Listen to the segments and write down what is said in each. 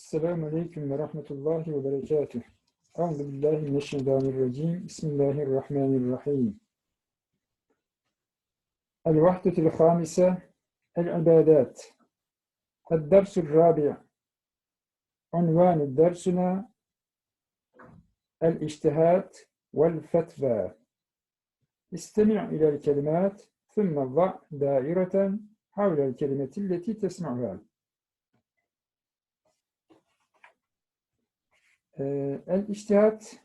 السلام عليكم ورحمة الله وبركاته. أعوذ بالله من الشيطان الرجيم. بسم الله الرحمن الرحيم. الوحدة الخامسة العبادات. الدرس الرابع عنوان درسنا الاجتهاد والفتوى. استمع إلى الكلمات ثم ضع دائرة حول الكلمة التي تسمعها. El içtihat,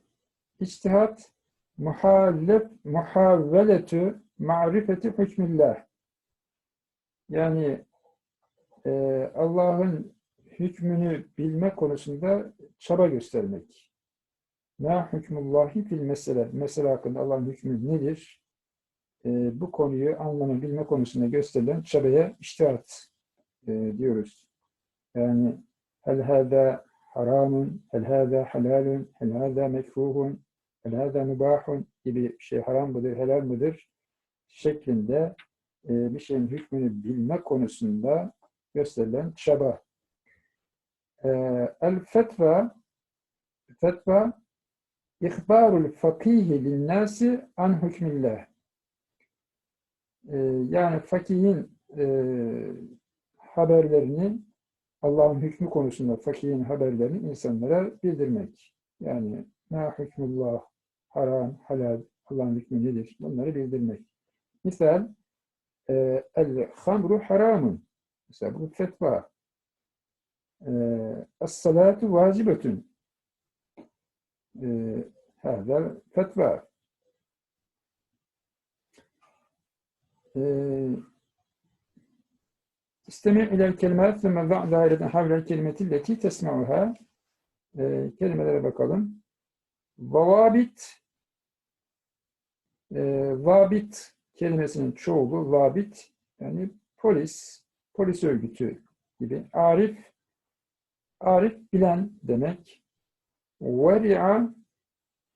içtihat muhallef, muhavveletü ma'rifeti hükmillah. Yani e, Allah'ın hükmünü bilme konusunda çaba göstermek. Ma hükmullahi fil mesele. Mesele hakkında Allah'ın hükmü nedir? E, bu konuyu anlama, bilme konusunda gösterilen çabaya içtihat e, diyoruz. Yani hel hâdâ haramun, hel hâzâ halalun, hel hâzâ mekruhun, hel hâzâ mübahun gibi şey haram mıdır, helal mıdır şeklinde e, bir şeyin hükmünü bilme konusunda gösterilen çaba. E, el fetva fetva ihbarul fakihi linnâsi an hükmillah. E, yani fakihin e, haberlerini Allah'ın hükmü konusunda fakihin haberlerini insanlara bildirmek. Yani ma hükmullah, haram, halal, Allah'ın hükmü nedir? Bunları bildirmek. Misal e, el hamru haramun. Mesela bu fetva. E, Es-salatu vacibetun. Hâzel fetva. İstemi ile kelimeler thumme ve daireden havle kelimeti leti tesma'uha. E, ee, kelimelere bakalım. Vavabit e, vabit kelimesinin çoğulu vabit yani polis, polis örgütü gibi. Arif Arif bilen demek. Veri'a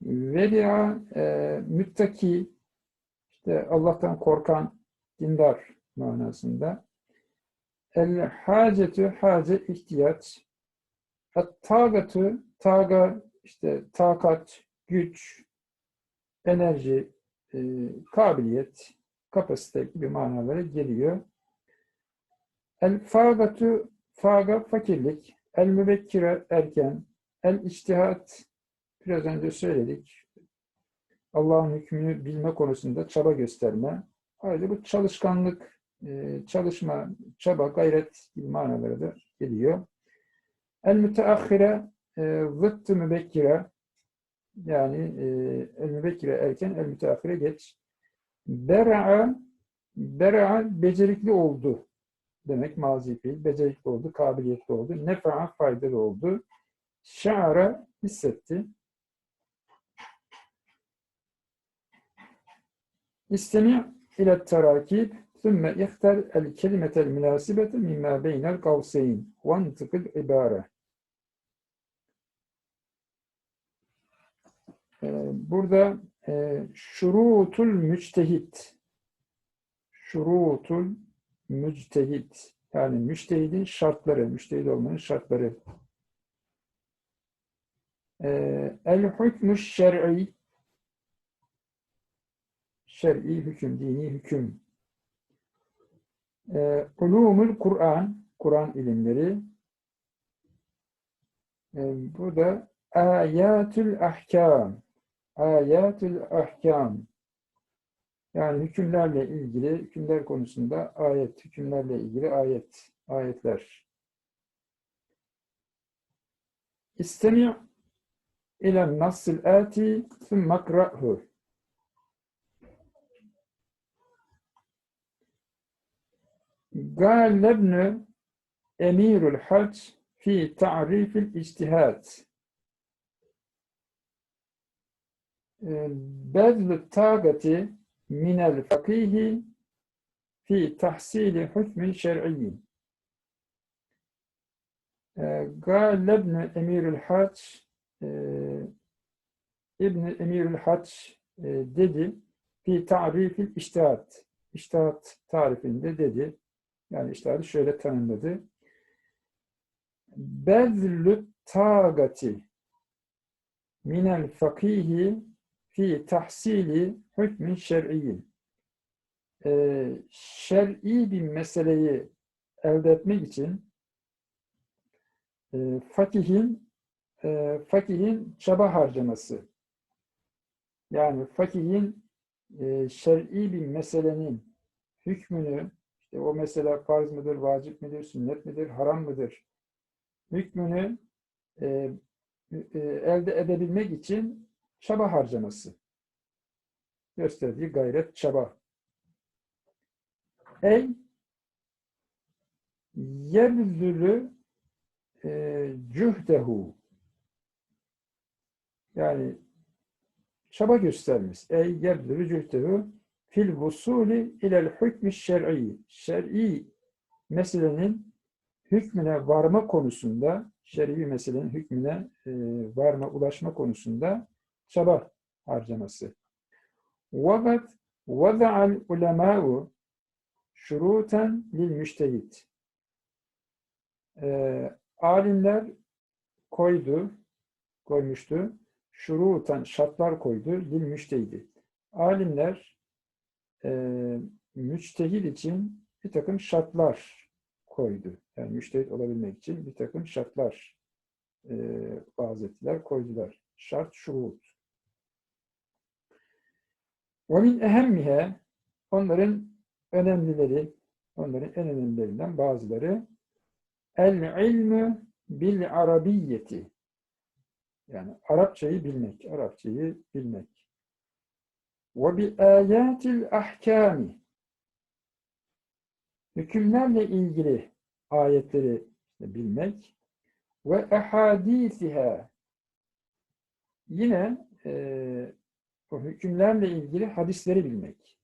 Veri'a e, müttaki işte Allah'tan korkan dindar manasında. El hacetü hace ihtiyaç. At tagatu taga işte takat, güç, enerji, e, kabiliyet, kapasite gibi manalara geliyor. El fagatu faga fakirlik, el mübekkire erken, el içtihat biraz önce söyledik. Allah'ın hükmünü bilme konusunda çaba gösterme. Ayrıca bu çalışkanlık, çalışma, çaba, gayret gibi manalara da geliyor. El müteahhire e, zıttı mübekkire yani e, el mübekkire erken, el müteahhire geç. Bera'a bera'a becerikli oldu demek mazi fiil. Becerikli oldu, kabiliyetli oldu. Nefa'a faydalı oldu. Şa'ara hissetti. İstemi ile Sümme ihtar el kelimetel münasibete mimma beynel kavseyn. Vantıkıl ibare. Ee, burada e, şurutul müçtehit. Şurutul müçtehit. Yani müçtehidin şartları, müçtehid olmanın şartları. E, el hükmü şer'i. Şer'i hüküm, dini hüküm. E, ulumul Kur'an, Kur'an ilimleri. E, burada ayatül ahkam, ayatül ahkam. Yani hükümlerle ilgili, hükümler konusunda ayet, hükümlerle ilgili ayet, ayetler. İstemi' ile nasıl ati thumma akra'hu. قال ابن أمير الحج في تعريف الاجتهاد بذل الطاقة من الفقيه في تحصيل حكم شرعي قال ابن أمير الحج ابن أمير الحج dedi fi tarifil iştihat. İştihat tarifinde dedi. Yani iştihadı şöyle tanımladı. bezlü tagati minel fakihi fi tahsili hükmün şer'iyyin. Ee, şer'i bir meseleyi elde etmek için e, fakihin e, fakihin çaba harcaması. Yani fakihin e, şer'i bir meselenin hükmünü, işte o mesele farz mıdır, vacip midir, sünnet midir, haram mıdır, hükmünü e, e, elde edebilmek için çaba harcaması. Gösterdiği gayret, çaba. Ey yebzülü e, cühdehu yani çaba göstermiş. Ey yebzülü cühdehu fil vusuli ilel hükmü şer'i şer'i meselenin hükmüne varma konusunda şer'i meselenin hükmüne e, varma, ulaşma konusunda çaba harcaması. وَقَدْ وَضَعَ الْعُلَمَاءُ şuruten lil müştehit. Ee, alimler koydu, koymuştu. Şurutan şartlar koydu lil müştehidi. Alimler e, müçtehid için bir takım şartlar koydu. Yani müştehit olabilmek için bir takım şartlar e, bazı ettiler, koydular. Şart. Ve min ehemmihe onların önemlileri, onların en önemlilerinden bazıları el ilmü bil arabiyyeti yani Arapçayı bilmek, Arapçayı bilmek. Ayatil ahkami hükümlerle ilgili ayetleri bilmek ve ehadisiha yine e, o hükümlerle ilgili hadisleri bilmek.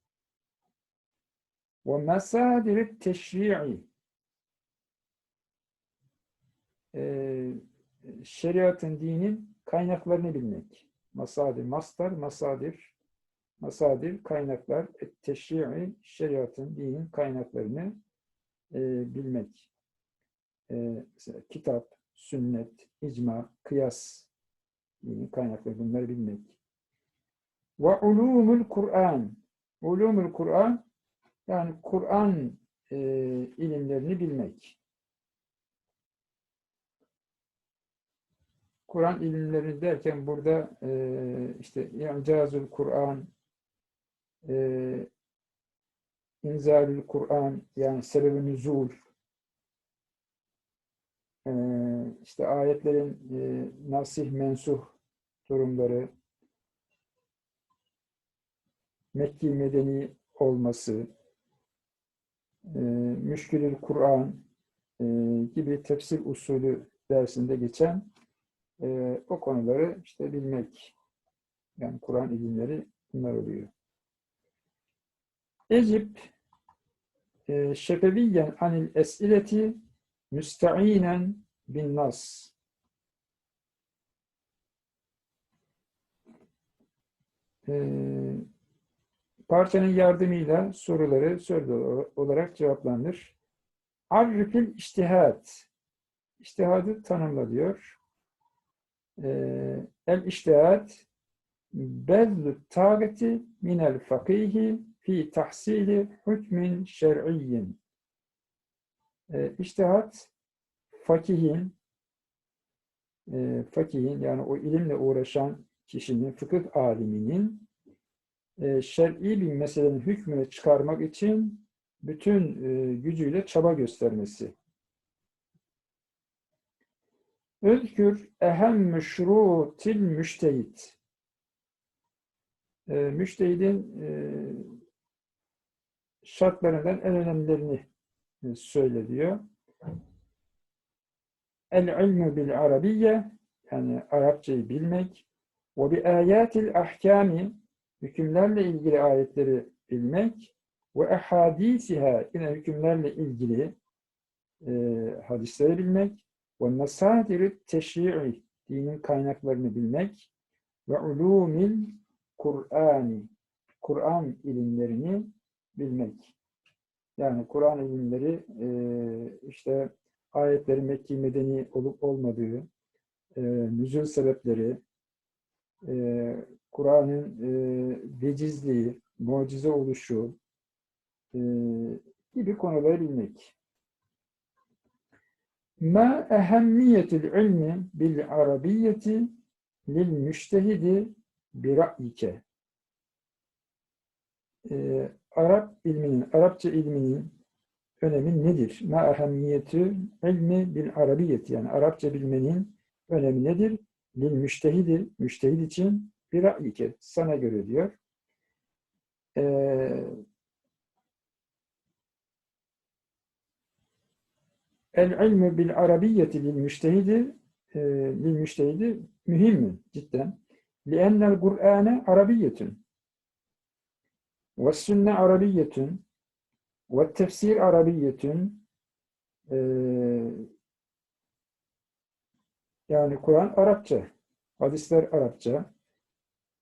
Ve mesadir teşri'i şeriatın, dinin kaynaklarını bilmek. Masadir, mastar, masadir, masadir, kaynaklar, teşri'i, şeriatın, dinin kaynaklarını e, bilmek. E, kitap, sünnet, icma, kıyas, dinin kaynakları bunları bilmek. Ve ulumul Kur'an. Ulumul Kur'an yani Kur'an e, ilimlerini bilmek. Kur'an ilimleri derken burada e, işte İncazül Kur'an, e, İnzalül Kur'an yani sebebi nüzul, e, işte ayetlerin e, nasih mensuh durumları, Mekki medeni olması, e, Müşkülül Kur'an e, gibi tefsir usulü dersinde geçen e, o konuları işte bilmek. Yani Kur'an ilimleri bunlar oluyor. Ecip e, şefeviyen anil esileti müsteinen bin nas. E, parçanın yardımıyla soruları soru olarak cevaplanır. Arifil iştihat. İştihadı tanımla diyor. Ee, el iştihat bezlü tageti minel fakihi fi tahsili hükmin şer'iyyin. Ee, iştihat fakihin e, fakihin yani o ilimle uğraşan kişinin, fıkıh aliminin e, şer'i bir meselenin hükmünü çıkarmak için bütün e, gücüyle çaba göstermesi. Özkür ehem meşrutil müştehit. E, müştehidin e, şartlarından en önemlilerini e, söyle diyor. El ilmu bil arabiyye yani Arapçayı bilmek. Ve bi ayatil ahkami hükümlerle ilgili ayetleri bilmek. Ve ehadisiha yine hükümlerle ilgili e, hadisleri bilmek. Ve mesadir teşri'i dinin kaynaklarını bilmek. Ve ulumil Kur'ani Kur'an ilimlerini bilmek. Yani Kur'an ilimleri e, işte ayetlerin Mekki Medeni olup olmadığı, e, nüzul sebepleri, e, Kur'an'ın e, vecizliği, mucize oluşu e, gibi konuları bilmek. Ma ehemmiyetul ilmi bil arabiyyeti lil müştehidi bi ra'yike. E, Arap ilminin, Arapça ilminin önemi nedir? Ma ehemmiyetü ilmi bil arabiyyeti yani Arapça bilmenin önemi nedir? Lil müştehidi, müştehid için bir ra'yike, sana göre diyor. Ee, El ilmu bil arabiyyeti lil müştehidi e, lil müştehidi mühim cidden. Li'ennel Kur'ane arabiyyetün ve sünne arabiyyetün ve tefsir arabiyyetün e, yani Kur'an Arapça, hadisler Arapça,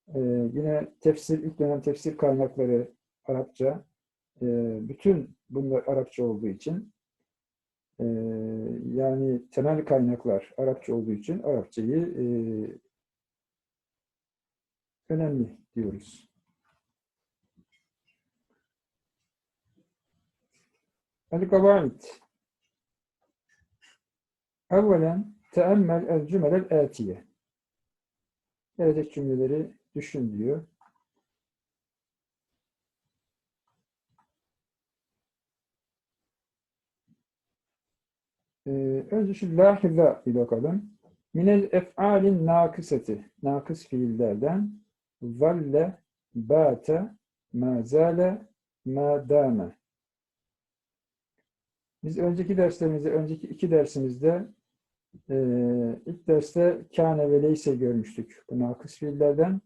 e, yine tefsir, ilk dönem tefsir kaynakları Arapça, e, bütün bunlar Arapça olduğu için e, yani temel kaynaklar Arapça olduğu için Arapçayı e, önemli diyoruz. El-Gavaid Evvelen teemmel el-cümelel atiye Gelecek cümleleri düşün diyor. Ee, önce şu lahiza bir bakalım. Minel ef'alin nakıseti. Nakıs fiillerden zalle, bate, mazale, madame. Biz önceki derslerimizde, önceki iki dersimizde e, ilk derste kâne ve leyse görmüştük bu nakıs fiillerden.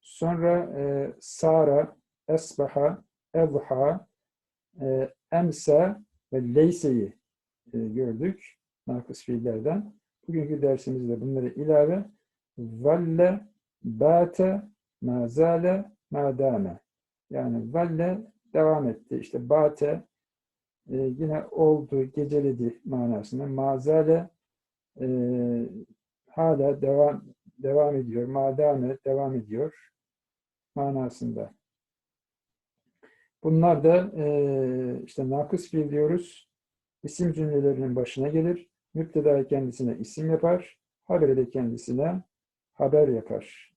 Sonra e, sara, esbaha, evha, e, emsa ve leyseyi e, gördük nakıs fiillerden. Bugünkü dersimizde bunları ilave valle, bate, mazale, madame. Yani valle devam etti. İşte bate e, yine oldu, geceledi manasında. Mazale e, hala devam devam ediyor. Madame devam ediyor manasında. Bunlar da e, işte nakıs fiil diyoruz. İsim cümlelerinin başına gelir. Müpteda kendisine isim yapar. Haber de kendisine haber yapar.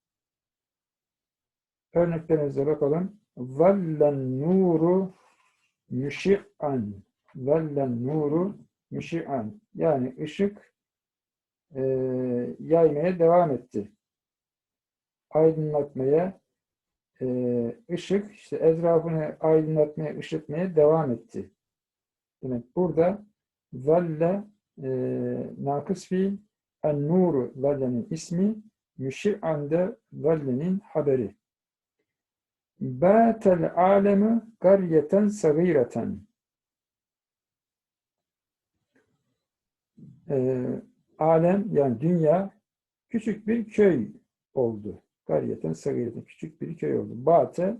Örneklerimize bakalım. Vallen nuru müşi'an. Vallen nuru müşi'an. Yani ışık e, yaymaya devam etti. Aydınlatmaya e, ışık, işte etrafını aydınlatmaya, ışıtmaya devam etti. Demek burada zalle e, nakıs fiil en nuru zallenin ismi müşir'an de zallenin haberi. Bâtel alemi garyeten sagîreten. E, alem yani dünya küçük bir köy oldu. Garyeten sagîreten küçük bir köy oldu. Bâte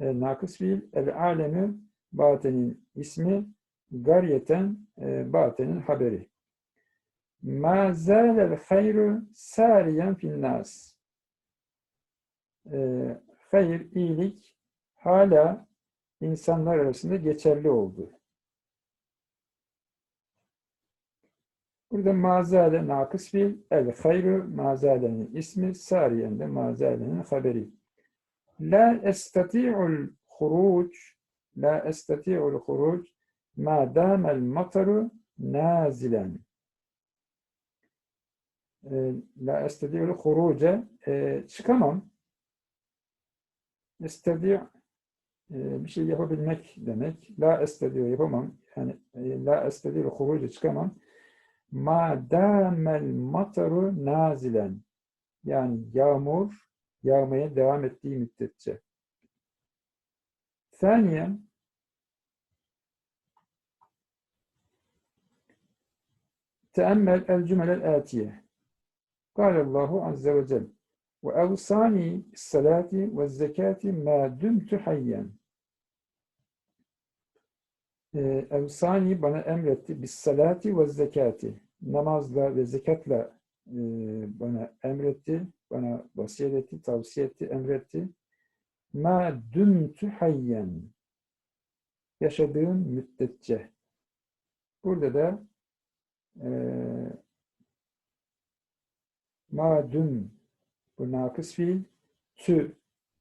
e, nakıs fiil el alemi Bate'nin ismi Garyeten e, Bate'nin haberi. Ma zâlel hayru sâriyen finnâs. E, hayır, iyilik hala insanlar arasında geçerli oldu. Burada mazale nakıs fiil, el hayru mazalenin ismi, sariyen de mazalenin haberi. La estati'ul huruc, la estati'ul huruc ma damel mataru nazilen. E, la estedi'ul huruce e, çıkamam. Estediyor e, bir şey yapabilmek demek. La estediyor yapamam. Yani e, la estediyor hurucu çıkamam. Ma damel mataru nazilen. Yani yağmur yağmaya devam ettiği müddetçe. Saniyen teemmel el cümlel atiye. Kâle Allahu azze ve celle. Ve evsani salati ve zekati ma dümtü hayyen. Ee, evsani bana emretti bis salati ve zekati. Namazla ve zekatla e, bana emretti, bana vasiyet etti, tavsiye etti, emretti. Ma dümtü hayyen. Yaşadığım müddetçe. Burada da e, ma düm bu nakıs fiil tü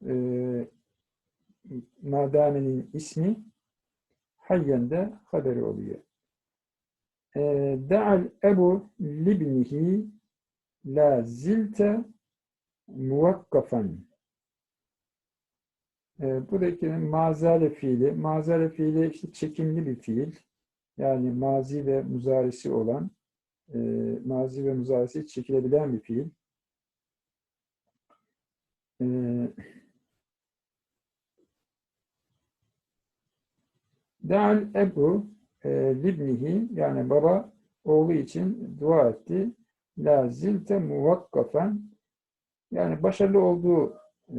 e, madamenin ismi hayyen de haberi oluyor. E, Da'al ebu libnihi la zilte muvakkafan. E, buradaki mazale fiili, mazale fiili işte çekimli bir fiil. Yani mazi ve muzarisi olan, e, mazi ve muzarisi çekilebilen bir fiil. E, Da'al ebu e, libnihi yani baba oğlu için dua etti. La zilte muvakkafen yani başarılı olduğu e,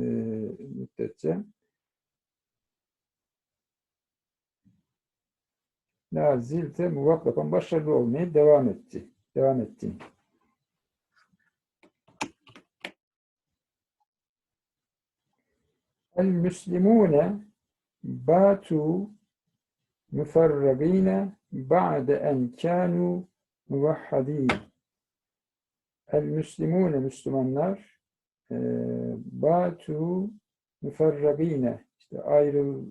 müddetçe La zilte muvakkafen başarılı olmaya devam etti. Devam etti. El müslimune batu müferragine ba'de en kanu muvahhadin. El müslimune Müslümanlar e, batu müferragine işte ayrıl,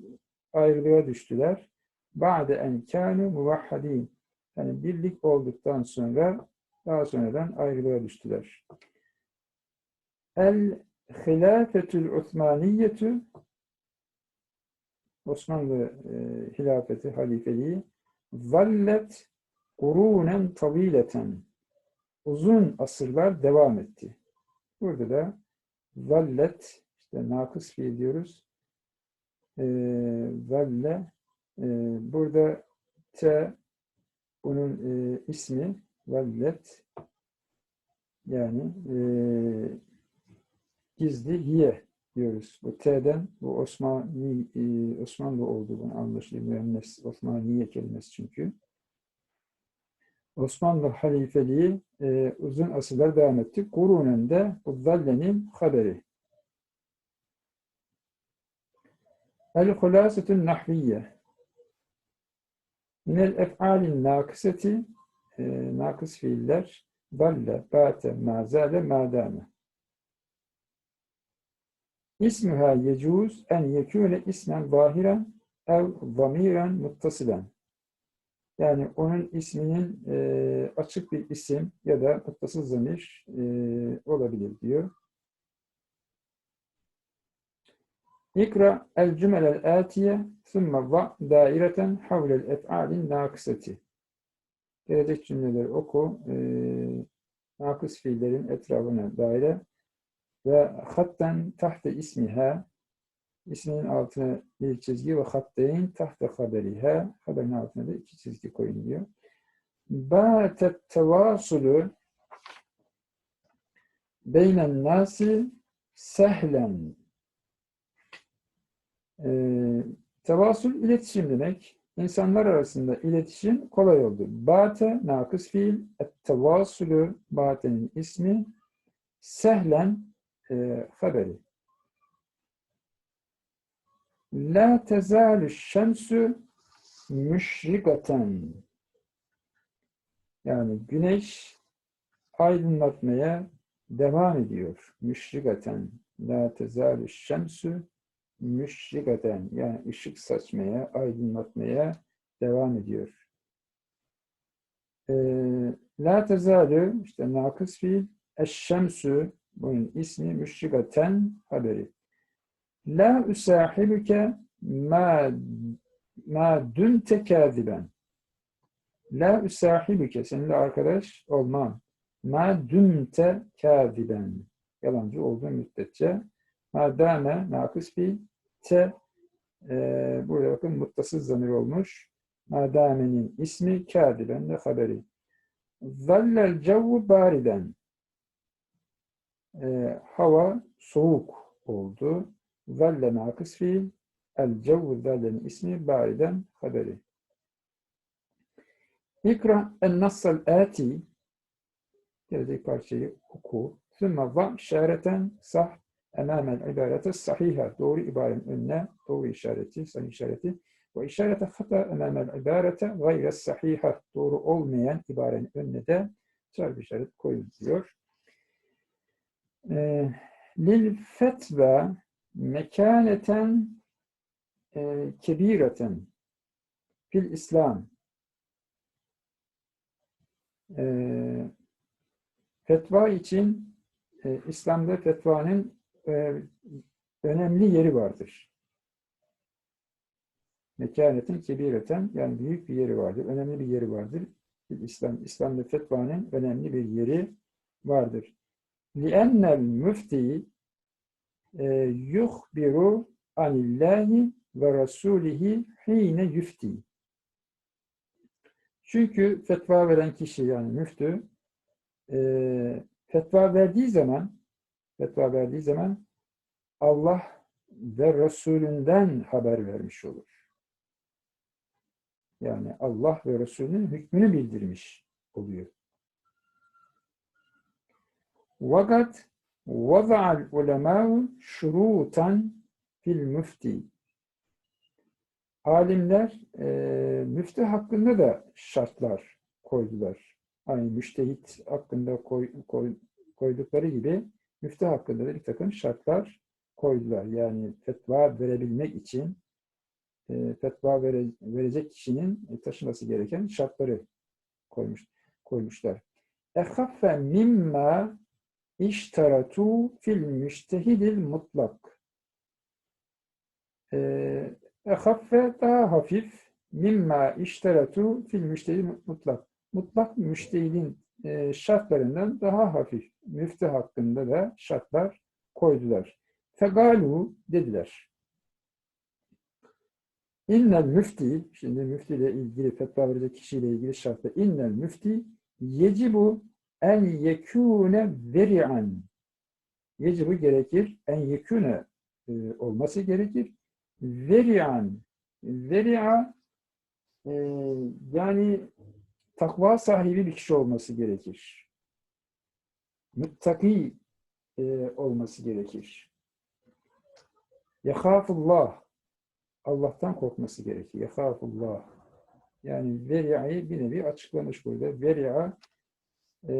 ayrılığa düştüler. Ba'de en kanu muvahhadin. Yani birlik olduktan sonra daha sonradan ayrılığa düştüler. El hilafetül Osmaniyetu Osmanlı e, hilafeti, halifeliği vallet kurunen tavileten uzun asırlar devam etti. Burada da vallet işte nakıs fiil diyoruz. E, valle e, burada te bunun e, ismi vallet yani e, gizli hiye diyoruz. Bu T'den bu Osmani, e, Osmanlı olduğunu anlaşılıyor. Müennes Osmaniye kelimesi çünkü. Osmanlı halifeliği e, uzun asırlar devam etti. Kurunen de bu zallenin haberi. El-Hulâsetün Nahviye Minel ef'alin nakıseti e, nakıs fiiller dalle, bate, mazale, madame. İsmuha yecuz en yekûne ismen zahiren ev zamiren muttasilen. Yani onun isminin e, açık bir isim ya da muttasıl zamir e, olabilir diyor. İkra el cümelel atiye sümme va daireten havlel ef'alin nakıseti. Gelecek cümleleri oku. E, nakıs fiillerin etrafına daire ve hatten tahte ismiha isminin altına bir çizgi ve hatteyn tahte haberiha haberin altına da iki çizgi koyun diyor. Bâtet tevasulu beynen nasi sehlen ee, tevasul iletişim demek. İnsanlar arasında iletişim kolay oldu. Bate nakıs fiil, et tevasulu batenin ismi, sehlen haberi. La tezalü şemsü müşrigaten. Yani güneş aydınlatmaya devam ediyor. Müşrigaten. La tezalü şemsü müşrigaten. Yani ışık saçmaya, aydınlatmaya devam ediyor. E, La tezalü işte nakıs fiil eşşemsü bunun ismi müşrigaten haberi. La üsahibuke ma ma dünte kâziben. La üsahibuke seninle arkadaş olmam. Ma dünte kâziben. Yalancı olduğu müddetçe. Ma dâme nakıs bir te e, burada bakın muttasız zamir olmuş. Ma dâmenin ismi kâziben de haberi. Zallel cevvu bariden. E, hava soğuk oldu. Zalle nakıs fiil. El cevvu zallenin ismi bariden haberi. İkra en-nassal ati gelecek parçayı oku. Sümme va işareten sah emamel ibarete sahiha. Doğru ibarenin önüne doğru işareti, sahih işareti. Ve işarete hata emamel ibarete gayre sahiha. Doğru olmayan ibarenin önüne de çarpı işaret koyun diyor. Ee, lil fetva mekaneten e, kebireten fil İslam. Ee, fetva için e, İslam'da fetvanın e, önemli yeri vardır. Mekanetin kebireten yani büyük bir yeri vardır. Önemli bir yeri vardır. İslam, İslam'da fetvanın önemli bir yeri vardır. لِأَنَّ الْمُفْتِي yuhbiru anillahi ve rasulihi hine yufti. Çünkü fetva veren kişi yani müftü e, fetva verdiği zaman fetva verdiği zaman Allah ve Resulünden haber vermiş olur. Yani Allah ve Resulünün hükmünü bildirmiş oluyor. Vakat vaza'al ulemâ'u şurutan fil müfti. Alimler e, müftü hakkında da şartlar koydular. Aynı müştehit hakkında koy, koy, koydukları gibi müftü hakkında da bir takım şartlar koydular. Yani fetva verebilmek için e, fetva vere, verecek kişinin taşıması gereken şartları koymuş, koymuşlar. Ehaffe mimma iştaratu fil müştehidil mutlak. Ehaffe daha hafif mimma iştaratu fil müştehidil mutlak. Mutlak müştehidin e, şartlarından daha hafif. Müftü hakkında da şartlar koydular. Fegalu dediler. İnnel müfti, şimdi müftiyle ilgili, fetva verecek kişiyle ilgili şartlar. İnnel müfti yecibu en yekûne veri'an. Yecibu gerekir, en yekûne e, olması gerekir. Veri'an. Veri'a e, yani takva sahibi bir kişi olması gerekir. Muttaki e, olması gerekir. Yehafullah. Allah'tan korkması gerekir. Yehafullah. Yani veri'ayı bir nevi açıklamış burada. Veri'a e,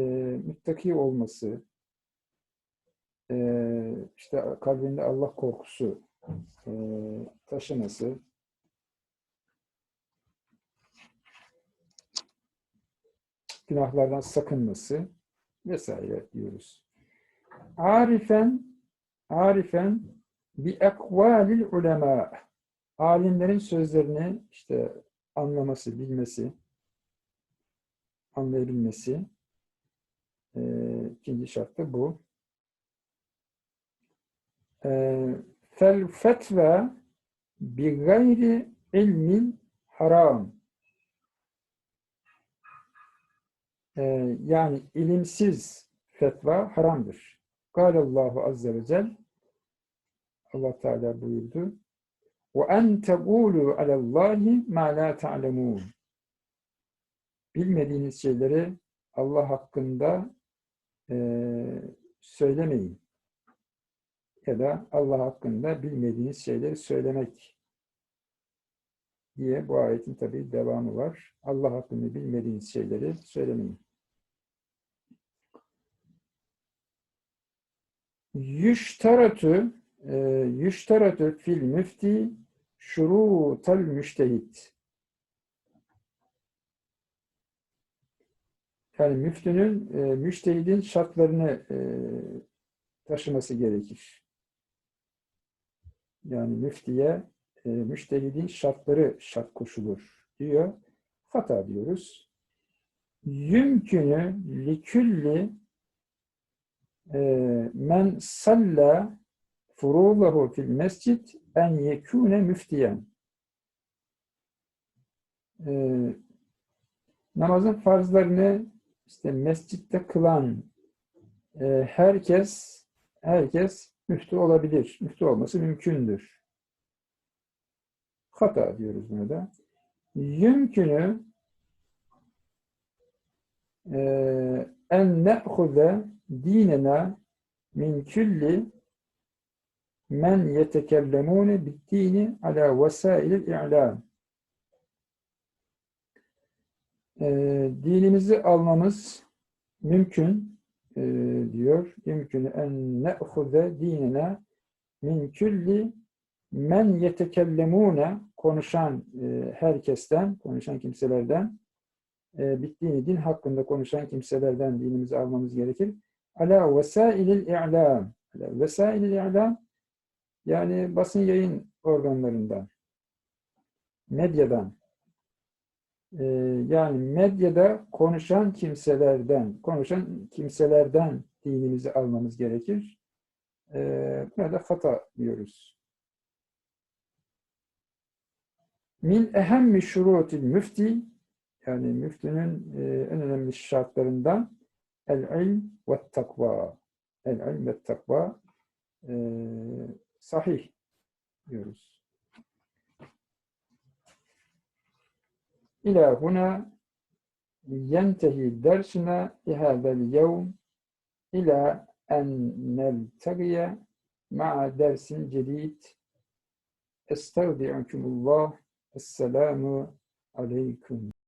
muttaki olması, e, işte kalbinde Allah korkusu e, taşıması, günahlardan sakınması vesaire diyoruz. Arifen arifen bi ekvalil ulema. Alimlerin sözlerini işte anlaması, bilmesi, anlayabilmesi e, ikinci şartı bu. Ee, fel fetva bi gayri ilmin haram. Ee, yani ilimsiz fetva haramdır. Allahu azze ve cel Allah Teala buyurdu. Ve en tegulu alallahi ma la ta'lemun. Bilmediğiniz şeyleri Allah hakkında e, söylemeyin. Ya da Allah hakkında bilmediğiniz şeyleri söylemek diye bu ayetin tabi devamı var. Allah hakkında bilmediğiniz şeyleri söylemeyin. Yüştaratu e, yüştaratu fil müfti şurutal müştehit. Yani müftünün e, müştehidin şartlarını e, taşıması gerekir. Yani müftiye e, müştehidin şartları şart koşulur diyor. Hata diyoruz. Yümkünü likülli e, men salla furulahu fil mescid en yekune müftiyen. E, namazın farzlarını işte mescitte kılan e, herkes herkes müftü olabilir. Müftü olması mümkündür. Hata diyoruz buna da. Yümkünü Ee, en ne'huze dinena min külli men yetekellemune biddini ala vesailil i'lam. Ee, dinimizi almamız mümkün e, diyor. Mümkün en ne'huze dinena min külli men yetekellemune konuşan e, herkesten, konuşan kimselerden e, bittiğini din hakkında konuşan kimselerden dinimizi almamız gerekir. Ala vesailil i'lam. Ala vesailil i'lam yani basın yayın organlarından, medyadan, e, yani medyada konuşan kimselerden, konuşan kimselerden dinimizi almamız gerekir. E, buna da hata diyoruz. Min ehemmi şurutil müfti yani müftünün e, en önemli şartlarından el-ilm ve takva. El-ilm ve takva e, sahih diyoruz. إلى هنا ينتهي درسنا لهذا اليوم إلى أن نلتقي مع درس جديد. استودعكم الله. السلام عليكم.